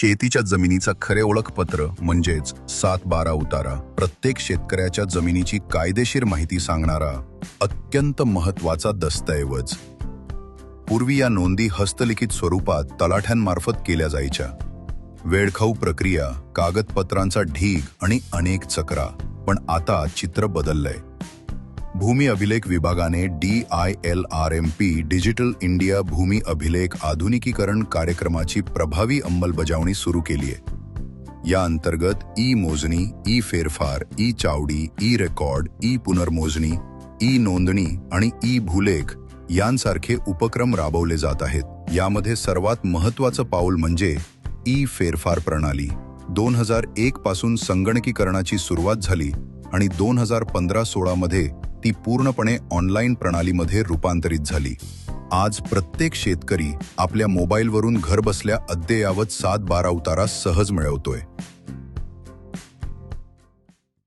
शेतीच्या जमिनीचा खरे ओळखपत्र म्हणजेच सात बारा उतारा प्रत्येक शेतकऱ्याच्या जमिनीची कायदेशीर माहिती सांगणारा अत्यंत महत्त्वाचा दस्तऐवज. पूर्वी या नोंदी हस्तलिखित स्वरूपात तलाठ्यांमार्फत केल्या जायच्या. वेळखाऊ प्रक्रिया कागदपत्रांचा ढीग आणि अनेक चक्रा. पण आता चित्र बदललंय. भूमी अभिलेख विभागाने D I L R M P digital India भूमी अभिलेख आधुनिकीकरण कार्यक्रमाची प्रभावी अंमलबजावणी सुरू केली आहे. या अंतर्गत ई मोजणी ई फेरफार ई चावडी ई रेकॉर्ड ई पुनर्मोजणी ई नोंदणी आणि ई भूलेख यांसारखे उपक्रम राबवले जात आहेत. यामध्ये सर्वात महत्वाचं पाऊल म्हणजे ई फेरफार प्रणाली. दोन हजार एक पासून संगणकीकरणाची सुरुवात झाली आणि दोन हजार पंधरा सोळामध्ये ती पूर्णपणे ऑनलाईन प्रणालीमध्ये रूपांतरित झाली. आज प्रत्येक शेतकरी आपल्या मोबाईलवरून घरबसल्या अद्ययावत सात बारा उतारा सहज मिळवतोय.